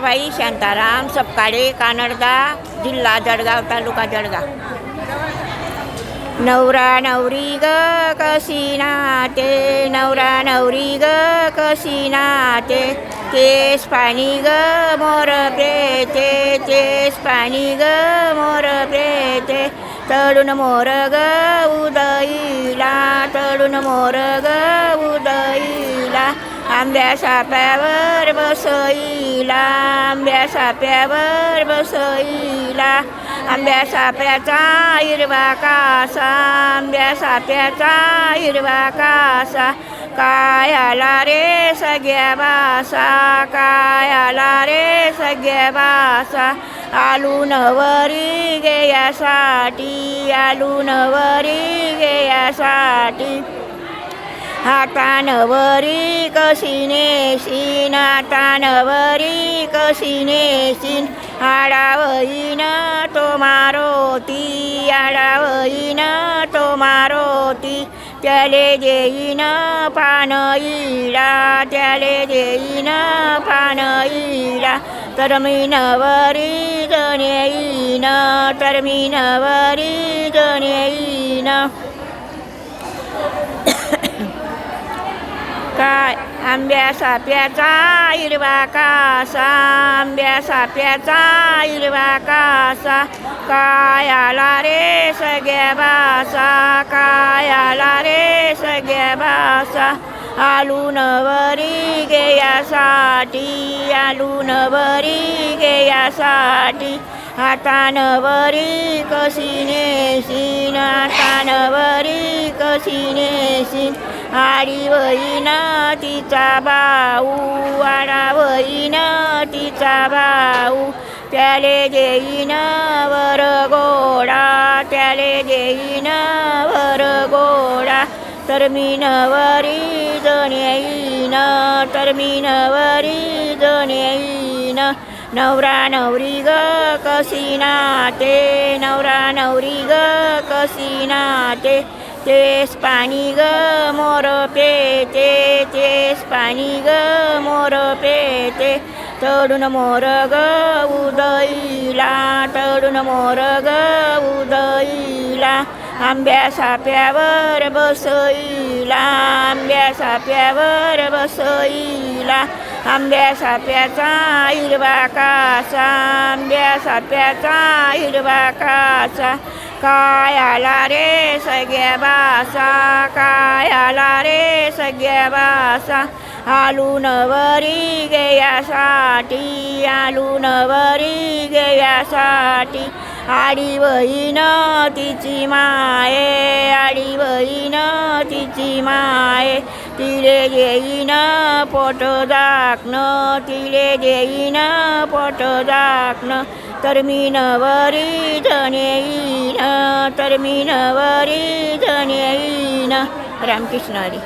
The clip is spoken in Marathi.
ताराबाई शांताराम सपकाळे कानडदा जिल्हा जळगाव तालुका जळगाव. नवरा नवरी ग कशी नाते? नवरा नवरी ग कशी नाते? केस पाणी ग मोर प्रेते. केस पाणी ग मोर प्रेते. तळून मोर ग उदईला तळून मोर ग उदई आंब्या साप्यावर बसईला. आंब्या साप्यावर बसईला. आंब्या साप्याचा हिरवा कासा. आंब्या साप्याचा हिरवा कासा. काय आला रे सगळ्या बासा. काय आला रे सगळ्या बासा. आलू नवरी गेयासाठी आलू नवरी गेयासाठी हातानवरी कसिने नेसीन हातानवरी कसिने नेसीन आडावईन तो मारोती आडावईन तो मारोती. त्याले देईन पानईला त्याले देईन पानईला तर मी नवरी जण येईन तर मी नवरी जण येईन. आंब्या साप्याचा हिरवा कासा आंब्या साप्याचा हिरवा कासा. काय आला रे सगळ्या बासा काय आला रे सगळ्या बासा. आलू नवरी गेयासाठी आलू नवरी गेयासाठी हातानवरी कशी नेसीन हातानवरी कशी नेसीन आडी वहीन तिचा भाऊ आडा वहीन तिचा भाऊ त्याले देईन वर गोडा त्याले देईन वर गोडा तर मी नवरी जण येईन तर मी नवरी जण येईन. नवरा नवरी ग कशी नाते नवरा नवरी ग कशी नाते तेच पाणी ग मोर पेते तेच पाणी ग मोर पेते. तडून मोर ग उदईला तडून मोर ग उदईला आंब्या साप्यावर बसईला आंब्या साप्यावर बसईला. आंब्या साप्याचा हिरवा कासा आंब्या साप्याचा हिरवा कासा काय आला रे सगळ्या बासा काय आला रे सगळ्या बासा आलू नवरी गेयासाठी आलू नवरी गेयासाठी आडी बहीण तिची माये आडी बहीण तिची माये तिले देईन पोट दाखणं तिले देईन पोट दाखणं तर मी नवरी जण येईन तर मी नवरी जण रामकृष्ण हरी.